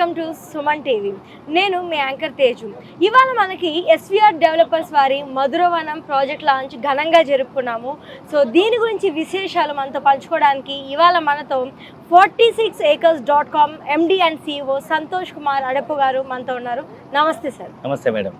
One TV. నేను మీ anchor Teju. ఇవాళ మనకి ఎస్విఆర్ డెవలపర్స్ వారి మధురవనం ప్రాజెక్ట్ లాంచ్ ఘనంగా జరుపుకున్నాము. సో దీని గురించి విశేషాలు మనతో పంచుకోవడానికి ఇవాళ మనతో forty six acres dot com MD and CEO Santosh Kumar Adapu garu మనతో ఉన్నారు. నమస్తే సార్. నమస్తే మేడం.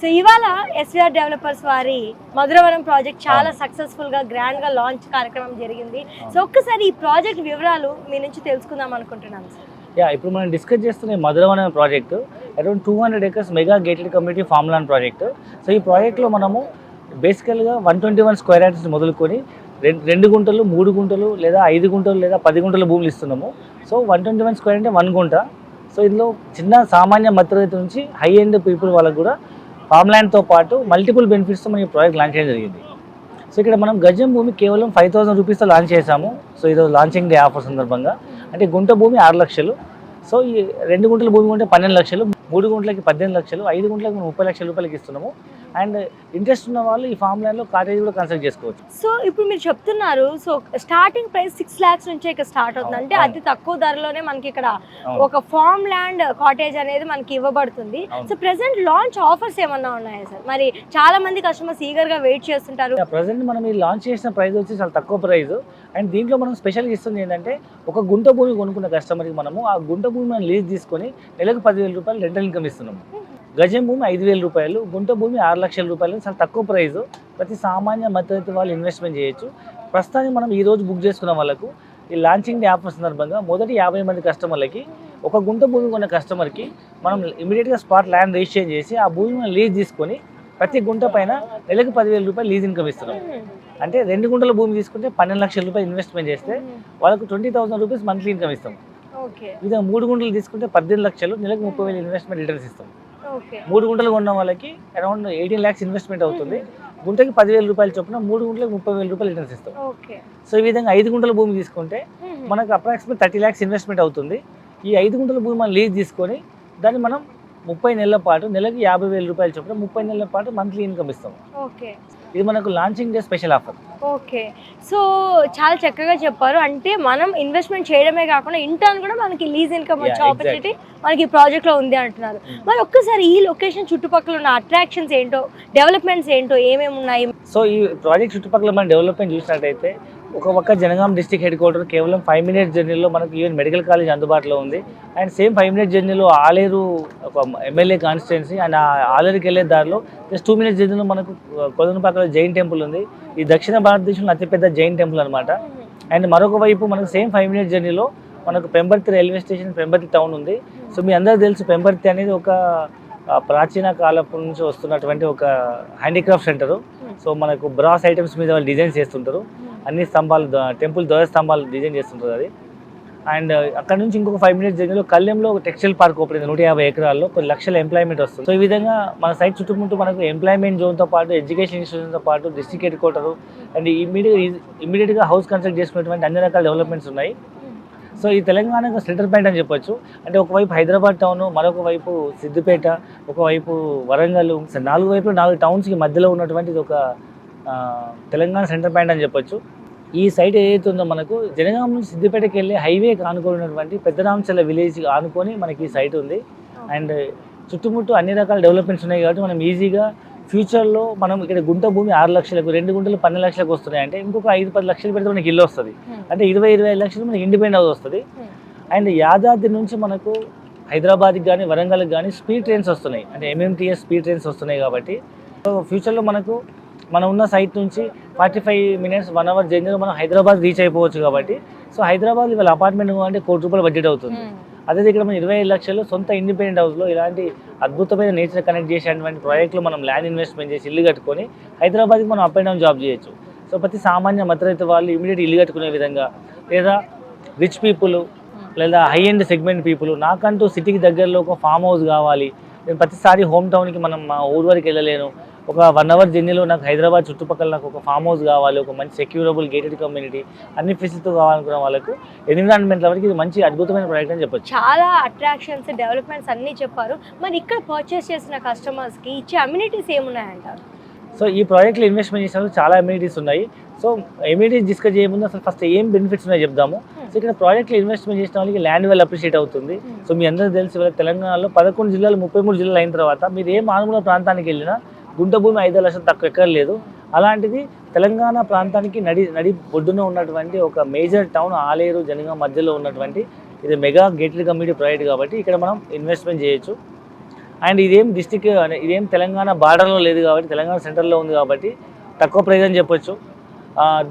సో ఇవాళ ఎస్విఆర్ డెవలపర్స్ వారి మధురవనం ప్రాజెక్ట్ చాలా సక్సెస్ఫుల్గా గ్రాండ్గా లాంచ్ కార్యక్రమం జరిగింది. సో ఒక్కసారి ఈ ప్రాజెక్ట్ వివరాలు మీ నుంచి తెలుసుకుందాం అనుకుంటున్నాను సార్. యా ఇప్పుడు మనం డిస్కస్ చేస్తున్న మధురం అనే project around two hundred acres mega gated community farm land project so ఈ ప్రాజెక్ట్లో మనము బేసికల్గా one twenty one square yards మొదలుకొని రెండు రెండు గుంటలు మూడు గుంటలు లేదా ఐదు గుంటలు లేదా పది గుంటల భూములు ఇస్తున్నాము. So one twenty one square అంటే వన్ గుంట. సో ఇందులో చిన్న సామాన్య మధ్యతరగతి నుంచి హై ఎండ్ పీపుల్ వాళ్ళకు కూడా ఫామ్ ల్యాండ్తో పాటు మల్టిపుల్ బెనిఫిట్స్తో మనం ఈ ప్రాజెక్ట్ లాంచ్ చేయడం జరిగింది. సో ఇక్కడ మనం గజం భూమి కేవలం ఫైవ్ థౌసండ్ రూపీస్తో లాంచ్ చేసాము సో ఈరోజు లాంచింగ్ డే ఆఫర్ సందర్భంగా. అంటే గుంట భూమి ఆరు లక్షలు. సో ఈ రెండు గుంటల భూమి ఉంటే పన్నెండు లక్షలు మూడు గుంటలకి పద్దెనిమిది లక్షలు ఐదు గుంటలకి ముప్పై లక్షల రూపాయలకి ఇస్తున్నాము. అండ్ ఇంట్రెస్ట్ ఉన్న వాళ్ళు ఈ ఫామ్ ల్యాండ్లో కాటేజ్ కూడా కన్స్ట్రక్ట్ చేసుకోవచ్చు. సో ఇప్పుడు మీరు చెప్తున్నారు so starting price six lakhs నుంచే ఇక్కడ స్టార్ట్ అవుతుంది. అంటే. అతి తక్కువ ధరలోనే మనకి ఇక్కడ. ఒక ఫార్మ్ ల్యాండ్ కాటేజ్ అనేది మనకి ఇవ్వబడుతుంది. సో ప్రెసెంట్ లాంచ్ ఆఫర్స్ ఏమన్నా ఉన్నాయా సార్? మరి చాలా మంది కస్టమర్స్ ఈగర్గా వెయిట్ చేస్తుంటారు. ప్రజెంట్ మనం ఈ లాంచ్ చేసిన ప్రైస్ వచ్చి చాలా తక్కువ ప్రైస్ అండ్ దీంట్లో మనం స్పెషల్గా ఇస్తుంది ఏంటంటే ఒక గుంట భూమి కొనుక్కున్న కస్టమర్కి మనము ఆ గుంట భూమి మనం లీజ్ తీసుకొని నెలకు పదివేల రూపాయలు రెంటల్ ఇన్కమ్ ఇస్తున్నాము. గజం భూమి ఐదు వేల రూపాయలు గుంట భూమి ఆరు లక్షల రూపాయలు చాలా తక్కువ ప్రైస్. ప్రతి సామాన్య మధ్యతరగతి వాళ్ళు ఇన్వెస్ట్మెంట్ చేయొచ్చు. ప్రస్తుతానికి మనం ఈ రోజు బుక్ చేసుకున్న వాళ్ళకు ఈ లాంచింగ్ డే ఆఫర్ సందర్భంగా మొదటి యాభై మంది కస్టమర్లకి ఒక గుంట భూమి కొన్న కస్టమర్కి మనం ఇమీడియట్గా స్పాట్ ల్యాండ్ రిజిస్ట్రేషన్ చేసి ఆ భూమి మనం లీజ్ తీసుకొని ప్రతి గుంట పైన నెలకు పదివేల రూపాయలు లీజ్ ఇన్కమ్ ఇస్తున్నాం. అంటే రెండు గుంటల భూమి తీసుకుంటే పన్నెండు లక్షల రూపాయలు ఇన్వెస్ట్మెంట్ చేస్తే వాళ్ళకు twenty thousand rupees monthly income ఇస్తాం. ఓకే. ఇదే మూడు గుంటలు తీసుకుంటే పద్దెనిమిది లక్షలు నెలకు ముప్పై వేలు ఇన్వెస్ట్మెంట్ రిటర్న్స్ ఇస్తాం. మూడు గుంటలు కొన్న వాళ్ళకి అరౌండ్ ఎయిటీన్ ల్యాక్స్ ఇన్వెస్ట్మెంట్ అవుతుంది. గుంటకి పదివేల రూపాయలు చొప్పున మూడు గుంటలకు ముప్పై వేల రూపాయలు రిటర్న్స్ ఇస్తాం. సో ఈ విధంగా ఐదు గుంటల భూమి తీసుకుంటే మనకు అప్రాక్సిమేట్ థర్టీ ల్యాక్స్ ఇన్వెస్ట్మెంట్ అవుతుంది. ఈ ఐదు గుంటల భూమి మనం లీజ్ తీసుకొని దాన్ని మనం ముప్పై నెలల పాటు నెలకి యాభై వేల రూపాయలు చొప్పున ముప్పై నెలల పాటు మంత్లీ ఇన్కమ్ ఇస్తాం. ఇది మనకు launching day special offer okay. So చాలా చక్కగా చెప్పారు. అంటే మనం ఇన్వెస్ట్మెంట్ చేయడమే కాకుండా ఇంటర్న్ కూడా మనకి లీజ్ ఇన్కమ్ వచ్చే ఆపర్చునిటీ మనకి ఈ ప్రాజెక్ట్లో ఉంది అంటున్నారు. Mm. మరి ఒక్కసారి ఈ లొకేషన్ చుట్టుపక్కల ఉన్న అట్రాక్షన్స్ ఏంటో డెవలప్మెంట్స్ ఏంటో ఏమేమి ఉన్నాయి సో ఈ ప్రాజెక్ట్ చుట్టుపక్కల మనం డెవలప్మెంట్ చూసినట్టయితే ఒక పక్క జనగాం డిస్టిక్ హెడ్ క్వార్టర్ కేవలం ఫైవ్ మినిట్ జర్నీలో మనకు ఈవెన్ మెడికల్ కాలేజ్ అందుబాటులో ఉంది. అండ్ సేమ్ ఫైవ్ మినిట్ జర్నీలో ఆలేరు ఒక ఎమ్మెల్యే కాన్స్టిట్యున్సీ అండ్ ఆ ఆలేరుకి వెళ్ళే దారిలో జస్ట్ టూ మినిట్స్ జర్నీలో మనకు కొలనుపాకలో జైన్ టెంపుల్ ఉంది. ఈ దక్షిణ భారతదేశంలో అతిపెద్ద జైన్ టెంపుల్ అనమాట అండ్ మరొక వైపు మనకు సేమ్ ఫైవ్ మినిట్స్ జర్నీలో మనకు Pembarthi railway station Pembarthi town ఉంది. సో మీ అందరూ తెలుసు పెంబర్తి అనేది ఒక ప్రాచీన కాలపు నుంచి వస్తున్నటువంటి ఒక హ్యాండీక్రాఫ్ట్ సెంటరు సో మనకు బ్రాస్ ఐటమ్స్ మీద వాళ్ళు డిజైన్ చేస్తుంటారు. అన్ని స్తంభాలు టెంపుల్ ధ్వజ స్తంభాలు డిజైన్ చేస్తుంటుంది అది. అండ్ అక్కడ నుంచి ఇంకొక ఫైవ్ మినిట్స్ జర్నీలో కళ్యాణ్లో ఒక టెక్స్టైల్ పార్క్ ఓపెన్ అయింది నూట యాభై ఎకరాల్లో. కొన్ని లక్షల ఎంప్లాయ్మెంట్ వస్తుంది. సో ఈ విధంగా మన సైట్ చుట్టుముట్టు మనకు ఎంప్లాయ్మెంట్ జోన్తో పాటు ఎడ్యుకేషన్ ఇన్స్టిట్యూషన్తో పాటు district head quarter and immediate ఇమీడియట్గా హౌస్ కన్స్ట్రక్ట్ చేసుకునేటువంటి అన్ని రకాల డెవలప్మెంట్స్ ఉన్నాయి. సో ఈ తెలంగాణకు సెంటర్ పాయింట్ అని చెప్పొచ్చు. అంటే ఒకవైపు హైదరాబాద్ టౌన్ మరొక వైపు సిద్దిపేట ఒకవైపు వరంగల్. సో నాలుగు వైపులు నాలుగు టౌన్స్కి మధ్యలో ఉన్నటువంటిది ఒక తెలంగాణ సెంటర్ పాయింట్ అని చెప్పొచ్చు. ఈ సైట్ ఏదైతే ఉందో మనకు జనగాం నుంచి సిద్దిపేటకి వెళ్ళే హైవే ఆనుకున్నటువంటి పెద్దరామచల్ల విలేజ్ ఆనుకొని మనకి ఈ సైట్ ఉంది. అండ్ చుట్టుముట్టు అన్ని రకాల డెవలప్మెంట్స్ ఉన్నాయి కాబట్టి మనం ఈజీగా ఫ్యూచర్లో మనం ఇక్కడ గుంట భూమి ఆరు లక్షలకు రెండు గుంటలు పన్నెండు లక్షలకు వస్తున్నాయి అంటే ఇంకొక ఐదు పది లక్షలు పెడితే మనకి ఇల్లు వస్తుంది. అంటే ఇరవై ఇరవై లక్షలు మనకి ఇండిపెండెంట్ హౌస్ వస్తుంది. అండ్ యాదాద్రి నుంచి మనకు హైదరాబాద్కి కానీ వరంగల్కి కానీ స్పీడ్ ట్రైన్స్ వస్తున్నాయి. అంటే ఎంఎంటీఎస్ స్పీడ్ ట్రైన్స్ వస్తున్నాయి కాబట్టి. సో ఫ్యూచర్లో మనకు మనం ఉన్న సైట్ నుంచి forty five minutes one hour జర్నీలో మనం హైదరాబాద్ రీచ్ అయిపోవచ్చు కాబట్టి. సో హైదరాబాద్ ఇవాళ అపార్ట్మెంట్ అంటే కోటి రూపాయల బడ్జెట్ అవుతుంది. అదే ఇక్కడ మనం ఇరవై ఐదు లక్షలు సొంత ఇండిపెండెంట్ హౌస్లో ఇలాంటి అద్భుతమైన నేచర్ కనెక్ట్ చేసేటువంటి ప్రాజెక్టులు మనం ల్యాండ్ ఇన్వెస్ట్మెంట్ చేసి ఇల్లు కట్టుకొని హైదరాబాద్కి మనం అప్ అండ్ డౌన్ జాబ్ చేయొచ్చు. సో ప్రతి సామాన్య మధ్యరైతే వాళ్ళు ఇమీడియట్ ఇల్లు కట్టుకునే విధంగా లేదా రిచ్ పీపుల్ లేదా హై ఎండ్ సెగ్మెంట్ పీపుల్ నాకంటూ సిటీకి దగ్గరలో ఒక ఫామ్ హౌస్ కావాలి. నేను ప్రతిసారి హోమ్ టౌన్కి మనం మా ఊరు వరకు వెళ్ళలేను. ఒక వన్ అవర్ జర్నీలో నాకు హైదరాబాద్ చుట్టుపక్కల నాకు ఒక ఫామ్ హౌస్ కావాలి ఒక మంచి సెక్యూరబుల్ గేటెడ్ కమ్యూనిటీ అన్ని ఫెసిలిటీతో కావాలనుకున్న వాళ్ళకు ఎన్విరాన్మెంట్ వరకు ఇది మంచి అద్భుతమైన ప్రాజెక్ట్ అని చెప్పొచ్చు. చాలా అట్రాక్షన్స్ డెవలప్మెంట్స్ అన్నీ చెప్పారు. మరి ఇక్కడ పర్చేస్ చేసిన కస్టమర్స్కి ఇచ్చే అమ్యూనిటీస్ ఏమున్నాయంటారు సో ఈ ప్రాజెక్ట్లో ఇన్వెస్ట్మెంట్ చేసినప్పుడు చాలా ఎమ్యూనిటీస్ ఉన్నాయి. సో ఎమ్యూనిటీస్ డిస్కస్ చేయముందు అసలు ఫస్ట్ ఏం బెనిఫిట్స్ ఉన్నాయో చెప్దాము. సో ఇక్కడ ప్రాజెక్ట్లో ఇన్వెస్ట్మెంట్ చేసిన వాళ్ళకి ల్యాండ్ వెల్ అప్రిషియేట్ అవుతుంది. సో మీ అందరికీ తెలిసి తెలంగాణలో పదకొండు జిల్లాలు ముప్పై మూడు జిల్లాలు అయిన తర్వాత మీరు ఏ మారుమూల ప్రాంతానికి వెళ్ళినా గుంట భూమి ఐదు లక్షలు తక్కువ ఎక్కడ లేదు. అలాంటిది తెలంగాణ ప్రాంతానికి నడి నడి ఒడ్డున ఉన్నటువంటి ఒక మేజర్ టౌన్ ఆలేరు జనగా మధ్యలో ఉన్నటువంటి ఇది మెగా గేట్లీ కమ్యూనిటీ ప్రాజెక్ట్ కాబట్టి ఇక్కడ మనం ఇన్వెస్ట్మెంట్ చేయొచ్చు. అండ్ ఇదేం డిస్టిక్ ఇదేం తెలంగాణ బార్డర్లో లేదు కాబట్టి తెలంగాణ సెంటర్లో ఉంది కాబట్టి తక్కువ ప్రైజ్ అని చెప్పొచ్చు.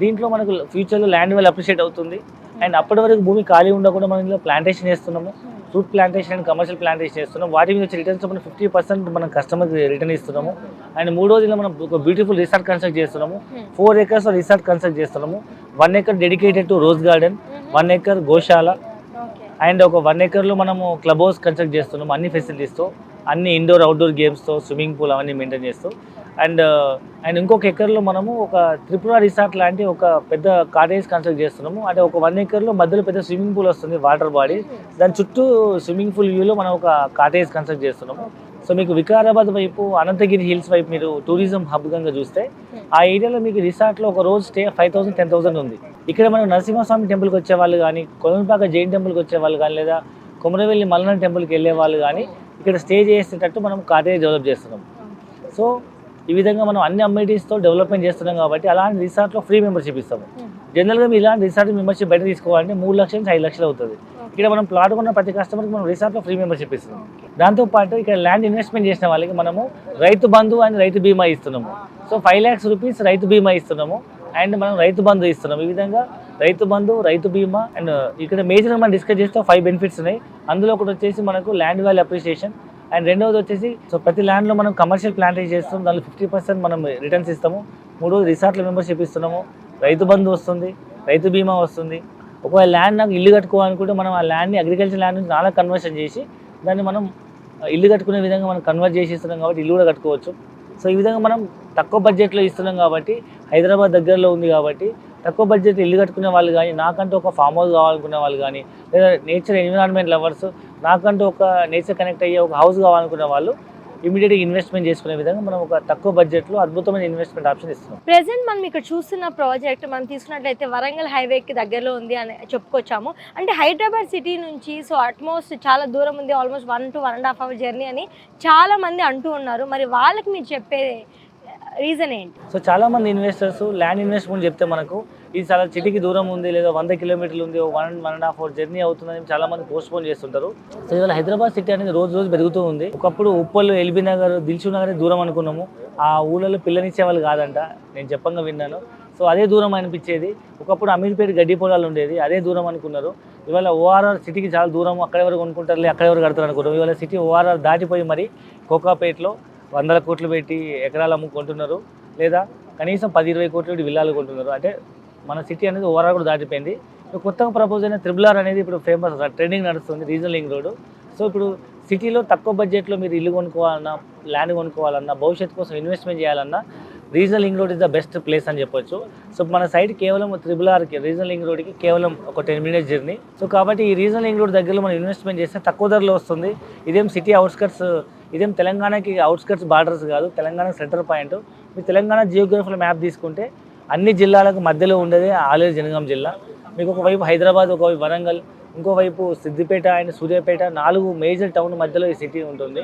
దీంట్లో మనకు ఫ్యూచర్లో ల్యాండ్ వెల్ అప్రిషియేట్ అవుతుంది. అండ్ అప్పటి వరకు భూమి ఖాళీ ఉండకుండా మనం ఇందులో ప్లాంటేషన్ చేస్తున్నాము. Fruit plantation and commercial plantation చేస్తున్నాం. వాటి మీద వచ్చే రిటర్న్స్ మనం ఫిఫ్టీ పర్సెంట్ మనం కస్టమర్కి రిటర్న్ ఇస్తున్నాము. అండ్ మూడోదిలో మనం ఒక బ్యూటిఫుల్ రిసార్ట్ కన్స్ట్రక్ట్ చేస్తున్నాము. ఫోర్ ఎకర్స్ రిసార్ట్ కన్స్ట్రక్ట్ చేస్తున్నాము. One acre dedicated to rose garden one acre Goshala and ఒక వన్ ఎకర్లో మనము క్లబ్ హౌస్ కన్స్ట్రక్ట్ చేస్తున్నాము. అన్ని ఫెసిలిటీస్తో అన్ని ఇండోర్ అవుట్డోర్ గేమ్స్తో స్విమ్మింగ్ పూల్ అవన్నీ మెయింటైన్ చేస్తూ. అండ్ అండ్ ఇంకొక ఎకర్లో మనము ఒక త్రిపుర రిసార్ట్ లాంటి ఒక పెద్ద కాటేజ్ కన్స్ట్రక్ట్ చేస్తున్నాము. అంటే ఒక వన్ ఎకర్లో మధ్యలో పెద్ద స్విమ్మింగ్ పూల్ వస్తుంది వాటర్ బాడీ. దాని చుట్టూ స్విమ్మింగ్ పూల్ వ్యూలో మనం ఒక కాటేజ్ కన్స్ట్రక్ట్ చేస్తున్నాము. సో మీకు వికారాబాద్ వైపు అనంతగిరి హిల్స్ వైపు మీరు టూరిజం హబ్ కనుక చూస్తే ఆ ఏరియాలో మీకు రిసార్ట్లో ఒక రోజు stay five thousand ten thousand ఉంది. ఇక్కడ మనం నరసింహస్వామి టెంపుల్కి వచ్చే వాళ్ళు కానీ కొలంపాక జైన్ టెంపుల్కి వచ్చే వాళ్ళు కానీ లేదా కుమరవెల్లి మల్లన్న టెంపుల్కి వెళ్ళే వాళ్ళు కానీ ఇక్కడ స్టే చేసేటట్టు మనం కాటేజ్ డెవలప్ చేస్తున్నాం సో ఈ విధంగా మనం అన్ని అమ్యూనిటీస్తో డెవలప్మెంట్ చేస్తున్నాం కాబట్టి అలాంటి రిసార్ట్లో ఫ్రీ మెంబర్షిప్ ఇస్తాము. జనరల్గా మీరు ఇలాంటి రిసార్ట్ మెంబర్షిప్ బయట తీసుకోవాలంటే మూడు లక్షల నుంచి ఐదు లక్షలు అవుతుంది. ఇక్కడ మనం ప్లాట్ కొన్న ప్రతి కస్టమర్కి మనం రిసార్ట్లో ఫ్రీ మెంబర్షిప్ ఇస్తున్నాం. దాంతోపాటు ఇక్కడ ల్యాండ్ ఇన్వెస్ట్మెంట్ చేసిన వాళ్ళకి మనము రైతు బంధు అండ్ రైతు బీమా ఇస్తున్నాము. సో ఫైవ్ ల్యాక్స్ రూపీస్ రైతు బీమా ఇస్తున్నాము. అండ్ మనం రైతు బంధు ఇస్తున్నాం ఈ విధంగా రైతు బంధు రైతు బీమా అండ్ ఇక్కడ మేజర్గా మనం డిస్కస్ చేస్తే ఫైవ్ బెనిఫిట్స్ ఉన్నాయి. అందులో ఒకటి వచ్చేసి మనకు ల్యాండ్ వాల్యూ అప్రిషియేషన్ అండ్ రెండవది వచ్చేసి సో ప్రతి ల్యాండ్లో మనం కమర్షియల్ ప్లాంటేజ్ చేస్తాం. దానిలో ఫిఫ్టీ పర్సెంట్ మనం రిటర్న్స్ ఇస్తాము. మూడోది రిసార్ట్ల మెంబర్షిప్ ఇస్తున్నాము. రైతు బంధు వస్తుంది రైతు బీమా వస్తుంది. ఒకవేళ ల్యాండ్ నాకు ఇల్లు కట్టుకోవాలనుకుంటే మనం ఆ ల్యాండ్ని అగ్రికల్చర్ ల్యాండ్ నుంచి నాలుగు కన్వర్షన్ చేసి దాన్ని మనం ఇల్లు కట్టుకునే విధంగా మనం కన్వర్ట్ చేసి ఇస్తున్నాం కాబట్టి ఇల్లు కూడా కట్టుకోవచ్చు. సో ఈ విధంగా మనం తక్కువ బడ్జెట్లో ఇస్తున్నాం కాబట్టి హైదరాబాద్ దగ్గరలో ఉంది కాబట్టి తక్కువ బడ్జెట్ ఇల్లు కట్టుకునే వాళ్ళు కానీ నాకంటూ ఒక ఫామ్ హౌస్ కావాలనుకునే వాళ్ళు కానీ లేదా నేచర్ ఎన్విరాన్మెంట్ లవర్స్ నాకంటూ ఒక నేచర్ కనెక్ట్ అయ్యే ఒక హౌస్ కావాలనుకునే వాళ్ళు ఇమీడియట్గా ఇన్వెస్ట్మెంట్ చేసుకునే విధంగా మనం ఒక తక్కువ బడ్జెట్లో అద్భుతమైన ఇన్వెస్ట్మెంట్ ఆప్షన్ ఇస్తున్నాం. ప్రెసెంట్ మనం ఇక్కడ చూస్తున్న ప్రాజెక్ట్ మనం తీసుకున్నట్లయితే వరంగల్ హైవేకి దగ్గరలో ఉంది అని చెప్పుకొచ్చాము. అంటే హైదరాబాద్ సిటీ నుంచి సో అట్మోస్ట్ చాలా దూరం ఉంది almost one two one and half hour journey అని చాలా మంది అంటూ ఉన్నారు. మరి వాళ్ళకి మీరు చెప్పే రీజన్ ఏంటి? సో చాలా మంది ఇన్వెస్టర్స్ ల్యాండ్ ఇన్వెస్ట్మెంట్ చెప్తే మనకు ఇది చాలా సిటీకి దూరం ఉంది లేదా వంద కిలోమీటర్లు ఉంది one one and half hour journey అవుతుందని చాలా మంది పోస్ట్ పోన్ చేస్తుంటారు. సో ఇవాళ హైదరాబాద్ సిటీ అనేది రోజు రోజు పెరుగుతూ ఉంది. ఒకప్పుడు ఉప్పల్ ఎల్బీ నగర్ దిల్సు నగర్ దూరం అనుకున్నాము. ఆ ఊళ్ళలో పిల్లనిచ్చే వాళ్ళు కాదంట నేను చెప్పంగా విన్నాను. సో అదే దూరం అనిపించేది. ఒకప్పుడు అమీర్పేట గడ్డి పొలాలు ఉండేది అదే దూరం అనుకున్నారు. ఇవాళ ఓఆర్ఆర్ సిటీకి చాలా దూరం అక్కడ ఎవరు కొనుక్కుంటారులే అక్కడ ఎవరు కడతారు అనుకున్నారు ఇవాళ సిటీ ఓఆర్ఆర్ దాటిపోయి మరి కోకాపేటలో వందల కోట్లు పెట్టి ఎకరాలు అమ్ముకుంటున్నారు లేదా కనీసం పది ఇరవై కోట్లు పెట్టి విల్లాలు కొంటున్నారు. అంటే మన సిటీ అనేది ఓవరాల్ కూడా దాటిపోయింది. కొత్తగా ప్రపోజ్ అయిన త్రిబుల్ ఆర్ అనేది ఇప్పుడు ఫేమస్ ట్రెండింగ్ నడుస్తుంది రీజనల్ లింక్ రోడ్ సో ఇప్పుడు సిటీలో తక్కువ బడ్జెట్లో మీరు ఇల్లు కొనుక్కోవాలన్నా ల్యాండ్ కొనుక్కోవాలన్నా భవిష్యత్తు కోసం ఇన్వెస్ట్మెంట్ చేయాలన్నా regional link road is the best place అని చెప్పొచ్చు. సో మన సైడ్ కేవలం త్రిబుల్ ఆర్కి రీజనల్ లింక్ రోడ్కి కేవలం ఒక టెన్ మినిట్స్ జర్నీ సో కాబట్టి ఈ రీజనల్ లింక్ రోడ్ దగ్గరలో మనం ఇన్వెస్ట్మెంట్ చేస్తే తక్కువ ధరలో వస్తుంది. ఇదేం సిటీ అవుట్స్కట్స్ ఇదేం తెలంగాణకి అవుట్స్కట్స్ బార్డర్స్ కాదు తెలంగాణ సెంటర్ పాయింట్ మీ తెలంగాణ జియోగ్రఫీల మ్యాప్ తీసుకుంటే అన్ని జిల్లాలకు మధ్యలో ఉండేదే ఆలేరు జనగాం జిల్లా. మీకు ఒకవైపు హైదరాబాద్ ఒకవైపు వరంగల్ ఇంకోవైపు సిద్దిపేట అండ్ సూర్యాపేట నాలుగు మేజర్ టౌన్ మధ్యలో ఈ సిటీ ఉంటుంది.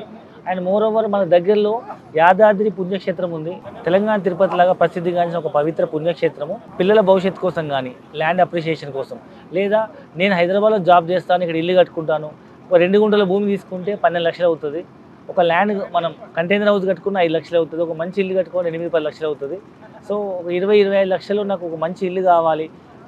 అండ్ మోర్ ఓవర్ మన దగ్గరలో యాదాద్రి పుణ్యక్షేత్రం ఉంది. తెలంగాణ తిరుపతి లాగా ప్రసిద్ధిగాంచిన ఒక పవిత్ర పుణ్యక్షేత్రము. పిల్లల భవిష్యత్తు కోసం కానీ ల్యాండ్ అప్రిషియేషన్ కోసం. లేదా నేను హైదరాబాద్లో జాబ్ చేస్తాను ఇక్కడ ఇల్లు కట్టుకుంటాను ఒక రెండు గుంటల భూమి తీసుకుంటే పన్నెండు లక్షలు అవుతుంది. ఒక ల్యాండ్ మనం కంటైనర్ హౌస్ కట్టుకున్న ఐదు లక్షలు అవుతుంది ఒక మంచి ఇల్లు కట్టుకుని ఎనిమిది పది లక్షలు అవుతుంది. సో ఒక ఇరవై ఇరవై ఐదు లక్షలు నాకు ఒక మంచి ఇల్లు కావాలి.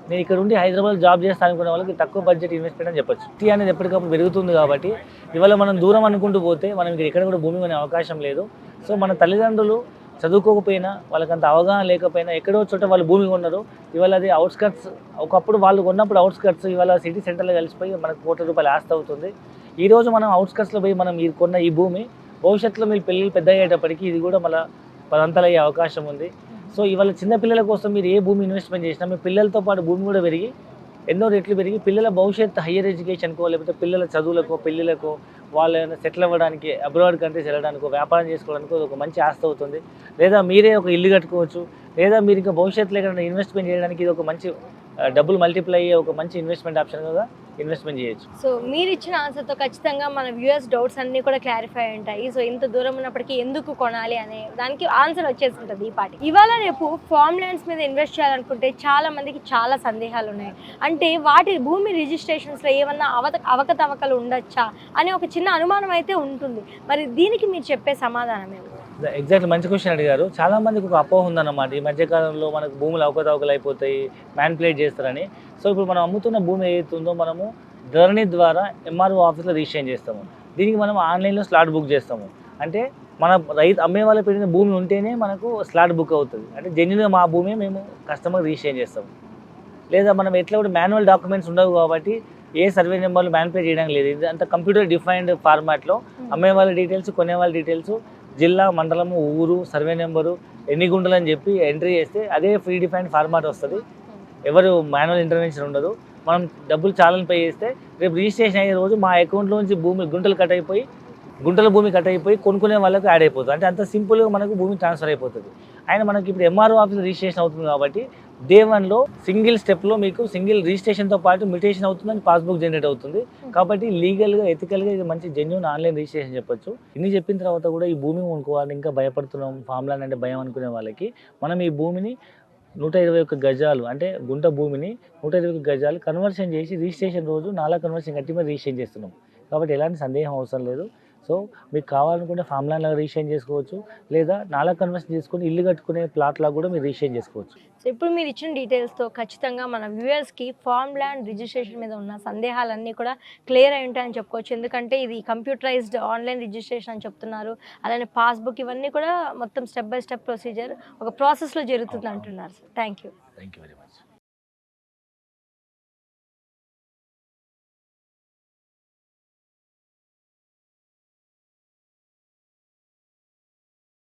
నేను ఇక్కడ ఉండి హైదరాబాద్ జాబ్ చేస్తాను అనుకునే వాళ్ళకి తక్కువ బడ్జెట్ ఇన్వెస్ట్మెంట్ అని చెప్పొచ్చు. టీ అనేది ఎప్పటికప్పుడు పెరుగుతుంది కాబట్టి ఇవాళ మనం దూరం అనుకుంటూ పోతే మనం ఇక్కడ ఎక్కడ కూడా భూమి కొనే అవకాశం లేదు. సో మన తల్లిదండ్రులు చదువుకోకపోయినా వాళ్ళకంత అవగాహన లేకపోయినా ఎక్కడో చోట వాళ్ళు భూమి కొన్నారు. ఇవాళ అది అవుట్స్కట్స్ ఒకప్పుడు వాళ్ళు కొన్నప్పుడు అవుట్స్కట్స్ ఇవాళ సిటీ సెంటర్లో కలిసిపోయి మనకు కోట్ల రూపాయలు ఆస్తి అవుతుంది. ఈ రోజు మనం అవుట్స్కట్స్లో పోయి మనం ఈ కొన్న ఈ భూమి భవిష్యత్తులో మీ పిల్లలు పెద్ద అయ్యేటప్పటికి ఇది కూడా మళ్ళీ పదంతలయ్యే అవకాశం ఉంది. సో ఇవాళ చిన్న పిల్లల కోసం మీరు ఏ భూమి ఇన్వెస్ట్మెంట్ చేసినా మీ పిల్లలతో పాటు భూమి కూడా పెరిగి ఎన్నో రెట్లు పెరిగి పిల్లల భవిష్యత్తు హయ్యర్ ఎడ్యుకేషన్కో లేకపోతే పిల్లల చదువులకో పెళ్ళిళ్ళకో వాళ్ళ సెటిల్ అవ్వడానికి అబ్రాడ్ కంట్రీస్ వెళ్ళడానికో వ్యాపారం చేసుకోవడానికో ఒక మంచి ఆస్తి అవుతుంది. లేదా మీరే ఒక ఇల్లు కట్టుకోవచ్చు లేదా మీరు ఇంకా భవిష్యత్తులో ఇన్వెస్ట్మెంట్ చేయడానికి ఇది ఒక మంచి డబ్బులు మల్టిప్లై అయ్యే ఒక మంచి ఇన్వెస్ట్మెంట్ ఆప్షన్గా ఇన్వెస్ట్మెంట్ చేయొచ్చు. సో మీరు ఇచ్చిన ఆన్సర్తో ఖచ్చితంగా మన వ్యూయర్స్ డౌట్స్ అన్ని కూడా క్లారిఫై ఉంటాయి. సో ఇంత దూరం ఉన్నప్పటికీ ఎందుకు కొనాలి అనే దానికి ఆన్సర్ వచ్చేసి ఉంటుంది ఈ పాటి. ఇవాళ రేపు ఫార్మ్ ల్యాండ్స్ మీద ఇన్వెస్ట్ చేయాలనుకుంటే చాలా మందికి చాలా సందేహాలు ఉన్నాయి. అంటే వాటి భూమి రిజిస్ట్రేషన్స్లో ఏమన్నా అవత అవకతవకలు ఉండొచ్చా? అనే ఒక చిన్న అనుమానం అయితే ఉంటుంది. మరి దీనికి మీరు చెప్పే సమాధానం ఏమి ఎగ్జాక్ట్ మంచి క్వశ్చన్ అడిగారు. చాలా మందికి ఒక అపోహ ఉందన్నమాట. ఈ మధ్యకాలంలో మనకు భూములు అవకతవకలు అయిపోతాయి మ్యాన్పులేట్ చేస్తారని. సో ఇప్పుడు మనం అమ్ముతున్న భూమి ఏదైతుందో మనము ధరణి ద్వారా ఎంఆర్ఓ ఆఫీస్లో రిజిస్ట్రేషన్ చేస్తాము. దీనికి మనం ఆన్లైన్లో స్లాట్ బుక్ చేస్తాము. అంటే మన రైతు అమ్మే వాళ్ళ పెట్టిన భూమి ఉంటేనే మనకు స్లాట్ బుక్ అవుతుంది. అంటే జెన్యున్గా మా భూమి మేము కస్టమర్ రిజిస్ట్రేషన్ చేస్తాము. లేదా మనం ఎట్లా కూడా మాన్యువల్ డాక్యుమెంట్స్ ఉండవు కాబట్టి ఏ సర్వే నెంబర్లు మ్యానిపులేట్ చేయడానికి లేదు. ఇది అంతా కంప్యూటర్ డిఫైన్డ్ ఫార్మాట్లో అమ్మే వాళ్ళ డీటెయిల్స్ కొనే వాళ్ళ డీటెయిల్స్ జిల్లా మండలము ఊరు సర్వే నెంబరు ఎన్ని గుంటలు అని చెప్పి ఎంట్రీ చేస్తే అదే ఫ్రీ డిఫైన్ ఫార్మాట్ వస్తుంది. ఎవరు మాన్యువల్ ఇంటర్వెన్షన్ ఉండదు. మనం డబ్బులు చాలని పే చేస్తే రేపు రిజిస్ట్రేషన్ అయ్యే రోజు మా అకౌంట్లోంచి భూమి గుంటలు కట్ అయిపోయి గుంటల భూమి కట్ అయిపోయి కొనుక్కునే వాళ్ళకి యాడ్ అయిపోతుంది. అంటే అంత సింపుల్గా మనకు భూమి ట్రాన్స్ఫర్ అయిపోతుంది. ఆయన మనకి ఇప్పుడు ఎంఆర్ఓ ఆఫీస్ రిజిస్ట్రేషన్ అవుతుంది కాబట్టి డే వన్లో సింగిల్ స్టెప్లో మీకు సింగిల్ రిజిస్ట్రేషన్తో పాటు మ్యూటేషన్ అవుతుందని పాస్బుక్ జనరేట్ అవుతుంది. కాబట్టి లీగల్గా ఎథికల్గా ఇది మంచి జెన్యున్ ఆన్లైన్ రిజిస్ట్రేషన్ చెప్పొచ్చు. ఇన్ని చెప్పిన తర్వాత కూడా ఈ భూమి కొనుక్కోవాలి ఇంకా భయపడుతున్నాం ఫామ్ ల్యాండ్ అంటే భయం అనుకునే వాళ్ళకి. మనం ఈ భూమిని నూట ఇరవై ఒక్క గజాలు అంటే గుంట భూమిని నూట ఇరవై ఒక్క గజాలు కన్వర్షన్ చేసి రిజిస్ట్రేషన్ రోజు నాలా కన్వర్షన్ కట్టి మీద రిజిస్ట్రేషన్ చేస్తున్నాం. కాబట్టి ఎలాంటి సందేహం అవసరం లేదు. సో మీకు కావాలనుకుంటే ఫామ్ ల్యాండ్ లాగా రిజిస్ట్రేషన్ చేసుకోవచ్చు లేదా నాలా కన్వర్షన్ చేసుకొని ఇల్లు కట్టుకునే ప్లాట్ లాగా కూడా మీరు రిజిస్ట్రేషన్ చేసుకోవచ్చు. సో ఇప్పుడు మీరు ఇచ్చిన డీటెయిల్స్తో ఖచ్చితంగా మన వ్యూయర్స్కి ఫార్మ్ ల్యాండ్ రిజిస్ట్రేషన్ మీద ఉన్న సందేహాలన్నీ కూడా క్లియర్ అయి ఉంటాయని చెప్పుకోవచ్చు. ఎందుకంటే ఇది కంప్యూటరైజ్డ్ ఆన్లైన్ రిజిస్ట్రేషన్ అని చెప్తున్నారు. అలానే పాస్బుక్ ఇవన్నీ కూడా మొత్తం స్టెప్ బై స్టెప్ ప్రొసీజర్ ఒక ప్రాసెస్లో జరుగుతుంది అంటున్నారు thank you thank you very much